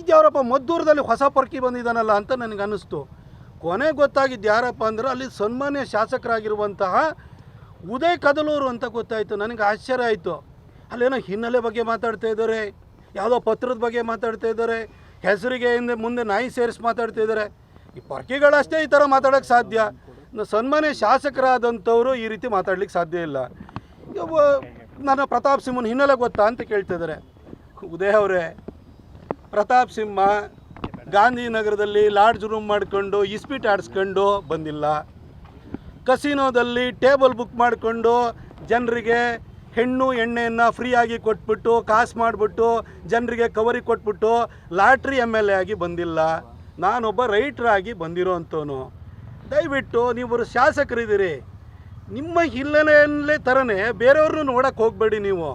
ಇದ್ಯಾವರಪ್ಪ ಮದ್ದೂರದಲ್ಲಿ ಹೊಸ ಪರ್ಕಿ ಬಂದಿದ್ದಾನಲ್ಲ ಅಂತ ನನಗೆ ಅನ್ನಿಸ್ತು ಕೊನೆಗೆ ಗೊತ್ತಾಗಿದ್ದು ಯಾರಪ್ಪ ಅಂದ್ರೆ ಅಲ್ಲಿ ಸನ್ಮಾನ್ಯ ಶಾಸಕರಾಗಿರುವಂತಹ ಉದಯ್ ಕದಲೂರು ಅಂತ ಗೊತ್ತಾಯಿತು, ನನಗೆ ಆಶ್ಚರ್ಯ ಆಯಿತು. ಅಲ್ಲೇನೋ ಹಿನ್ನೆಲೆ ಬಗ್ಗೆ ಮಾತಾಡ್ತಾ ಇದ್ದಾರೆ, ಯಾವುದೋ ಪತ್ರದ ಬಗ್ಗೆ ಮಾತಾಡ್ತಾ ಇದ್ದಾರೆ, ಹೆಸರಿಗೆ ಹಿಂದೆ ಮುಂದೆ ನಾಯಿ ಸೇರಿಸಿ ಮಾತಾಡ್ತಾ ಇದ್ದಾರೆ. ಈ ಪರ್ಕಿಗಳಷ್ಟೇ ಈ ಥರ ಮಾತಾಡೋಕ್ಕೆ ಸಾಧ್ಯ? ಸನ್ಮಾನ್ಯ ಶಾಸಕರಾದಂಥವರು ಈ ರೀತಿ ಮಾತಾಡ್ಲಿಕ್ಕೆ ಸಾಧ್ಯ ಇಲ್ಲ. ನನ್ನ ಪ್ರತಾಪ್ ಸಿಂಹನ ಹಿನ್ನೆಲೆ ಗೊತ್ತಾ ಅಂತ ಕೇಳ್ತಿದ್ದಾರೆ ಉದಯ ಅವರೇ ಪ್ರತಾಪ್ ಸಿಂಹ ಗಾಂಧಿನಗರದಲ್ಲಿ ಲಾಡ್ಜ್ ರೂಮ್ ಮಾಡಿಕೊಂಡು ಇಸ್ಪೀಟ್ ಆಡಿಸ್ಕೊಂಡು ಬಂದಿಲ್ಲ. ಕಸಿನೋದಲ್ಲಿ ಟೇಬಲ್ ಬುಕ್ ಮಾಡಿಕೊಂಡು ಜನರಿಗೆ ಹೆಣ್ಣು ಎಣ್ಣೆಯನ್ನು ಫ್ರೀಯಾಗಿ ಕೊಟ್ಬಿಟ್ಟು, ಕಾಸು ಮಾಡಿಬಿಟ್ಟು, ಜನರಿಗೆ ಕವರಿ ಕೊಟ್ಬಿಟ್ಟು ಲಾಟ್ರಿ ಎಂ ಎಲ್ ಎ ಆಗಿ ಬಂದಿಲ್ಲ. ನಾನೊಬ್ಬ ರೈಟ್ರಾಗಿ ಬಂದಿರೋ ಅಂಥವನು. ದಯವಿಟ್ಟು ನೀವು ಶಾಸಕರಿದ್ದೀರಿ. ನಿಮ್ಮ ಹಿನ್ನೆಲೆಯಲ್ಲೇ ಥರನೇ ಬೇರೆಯವ್ರನ್ನೂ ನೋಡೋಕ್ಕೆ ಹೋಗಬೇಡಿ ನೀವು.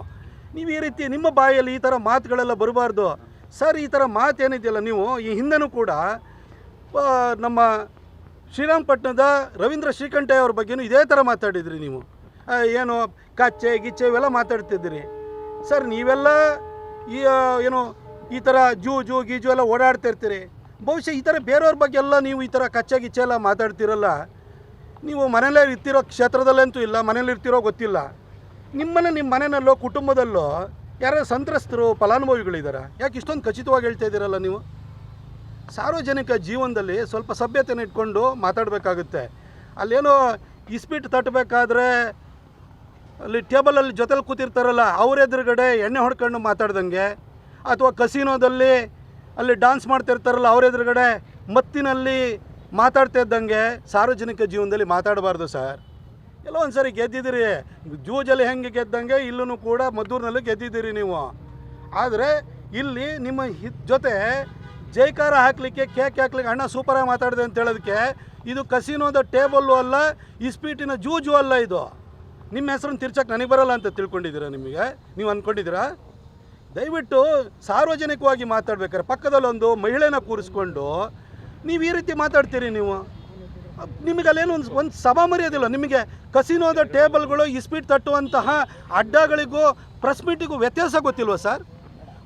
ನೀವು ಈ ರೀತಿ ನಿಮ್ಮ ಬಾಯಲ್ಲಿ ಈ ಥರ ಮಾತುಗಳೆಲ್ಲ ಬರಬಾರ್ದು. ಸರ್, ಈ ಥರ ಮಾತೇನಿದೆಯಲ್ಲ ನೀವು? ಈ ಹಿಂದೆನೂ ಕೂಡ ನಮ್ಮ ಶ್ರೀರಂಗಪಟ್ಟಣದ ರವೀಂದ್ರ ಶ್ರೀಕಂಠಯ್ಯ ಅವ್ರ ಬಗ್ಗೆನೂ ಇದೇ ಥರ ಮಾತಾಡಿದ್ರಿ ನೀವು. ಏನು ಕಚ್ಚೆ, ಗಿಚ್ಚೆ ಇವೆಲ್ಲ ಮಾತಾಡ್ತಿದ್ದೀರಿ. ಸರ್, ನೀವೆಲ್ಲ ಈ ಏನು ಈ ಥರ ಜೂ ಜೂ ಗೀಜು ಎಲ್ಲ ಓಡಾಡ್ತಿರ್ತೀರಿ ಬಹುಶಃ ಈ ಥರ ಬೇರೆಯವ್ರ ಬಗ್ಗೆ ಎಲ್ಲ ನೀವು ಈ ಥರ ಕಚ್ಚೆ, ಗಿಚ್ಚೆ ಎಲ್ಲ ಮಾತಾಡ್ತಿರಲ್ಲ. ನೀವು ಮನೇಲೇ ಇರ್ತಿರೋ ಕ್ಷೇತ್ರದಲ್ಲಂತೂ ಇಲ್ಲ ಮನೇಲಿ ಇರ್ತಿರೋ ಗೊತ್ತಿಲ್ಲ. ನಿಮ್ಮನ್ನು ನಿಮ್ಮ ಮನೆಯಲ್ಲೋ ಕುಟುಂಬದಲ್ಲೋ ಯಾರೋ ಸಂತ್ರಸ್ತರು ಫಲಾನುಭವಿಗಳಿದ್ದಾರೆ ಯಾಕೆ ಇಷ್ಟೊಂದು ಖಚಿತವಾಗಿ ಹೇಳ್ತಾ ಇದ್ದೀರಲ್ಲ ನೀವು? ಸಾರ್ವಜನಿಕ ಜೀವನದಲ್ಲಿ ಸ್ವಲ್ಪ ಸಭ್ಯತೆಯನ್ನು ಇಟ್ಕೊಂಡು ಮಾತಾಡಬೇಕಾಗುತ್ತೆ. ಅಲ್ಲೇನೋ ಇಸ್ಪೀಟ್ ತಟ್ಟಬೇಕಾದ್ರೆ ಅಲ್ಲಿ ಟೇಬಲಲ್ಲಿ ಜೊತೆಲಿ ಕೂತಿರ್ತಾರಲ್ಲ, ಅವ್ರ ಎದುರುಗಡೆ ಎಣ್ಣೆ ಹೊಡ್ಕೊಂಡು ಮಾತಾಡ್ದಂಗೆ. ಅಥವಾ ಕಸಿನೋದಲ್ಲಿ ಅಲ್ಲಿ ಡಾನ್ಸ್ ಮಾಡ್ತಿರ್ತಾರಲ್ಲ, ಅವ್ರ ಎದುರುಗಡೆ ಮತ್ತಿನಲ್ಲಿ ಮಾತಾಡ್ತಾ ಇದ್ದಂಗೆ ಸಾರ್ವಜನಿಕ ಜೀವನದಲ್ಲಿ ಮಾತಾಡಬಾರ್ದು ಸರ್. ಒಂದು ಸರಿ ಗೆದ್ದಿದ್ದೀರಿ. ಜೂಜಲ್ಲಿ ಹೆಂಗೆ ಗೆದ್ದಂಗೆ ಇಲ್ಲೂ ಕೂಡ ಮದ್ದೂರಿನಲ್ಲಿ ಗೆದ್ದಿದ್ದೀರಿ ನೀವು. ಆದರೆ ಇಲ್ಲಿ ನಿಮ್ಮ ಹಿತ್ ಜೊತೆ ಜೈಕಾರ ಹಾಕಲಿಕ್ಕೆ ಕೇಕ್ ಹಾಕ್ಲಿಕ್ಕೆ ಅಣ್ಣ ಸೂಪರಾಗಿ ಮಾತಾಡಿದೆ ಅಂತ ಹೇಳೋದಕ್ಕೆ ಇದು ಕಸಿನೋದ ಟೇಬಲ್ಲು ಅಲ್ಲ ಇಸ್ಪೀಟಿನ ಜೂಜು ಅಲ್ಲ ಇದು. ನಿಮ್ಮ ಹೆಸರನ್ನು ತಿರ್ಚಕ್ಕೆ ನನಗೆ ಬರಲ್ಲ ಅಂತ ತಿಳ್ಕೊಂಡಿದ್ದೀರಾ ನಿಮಗೆ? ನೀವು ಅಂದ್ಕೊಂಡಿದ್ದೀರಾ ದಯವಿಟ್ಟು ಸಾರ್ವಜನಿಕವಾಗಿ ಮಾತಾಡ್ಬೇಕಾರೆ ಪಕ್ಕದಲ್ಲೊಂದು ಮಹಿಳೆನ ಕೂರಿಸ್ಕೊಂಡು ನೀವು ಈ ರೀತಿ ಮಾತಾಡ್ತೀರಿ ನೀವು? ನಿಮಗೆ ಅಲ್ಲೇನು ಒಂದು ಒಂದು ಸಭಾ ಮರ್ಯಾದಿಲ್ಲ ನಿಮಗೆ ಕಸಿನೋದ ಟೇಬಲ್ಗಳು ಇಸ್ಪೀಟ್ ತಟ್ಟುವಂತಹ ಅಡ್ಡಗಳಿಗೂ ಪ್ರೆಸ್ ಮೀಟಿಗೂ ವ್ಯತ್ಯಾಸ ಗೊತ್ತಿಲ್ವ ಸರ್